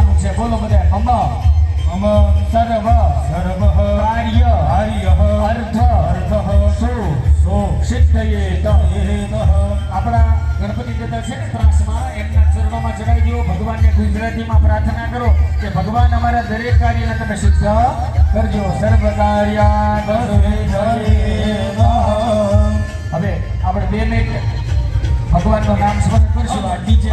બોલવાનું છે. બોલો બધા. અમ અમ સર્વ સર્વ કાર્ય કાર્ય અર્થ અર્થ સુ સો સિદ્ધયેત એત આપણા ગણપતિ દાદા છે ને ત્રાસમાં એમના ચરણોમાં ચડાવી દો ભગવાનને ગુજરાતીમાં પ્રાર્થના કરો કે ભગવાન અમારા દરેક કાર્યને તમે સિદ્ધ કરજો. સર્વ કાર્યા હવે આપણે બે મિનિટ ભગવાનનું નામ સ્મરણ કરશું. આ ડીજે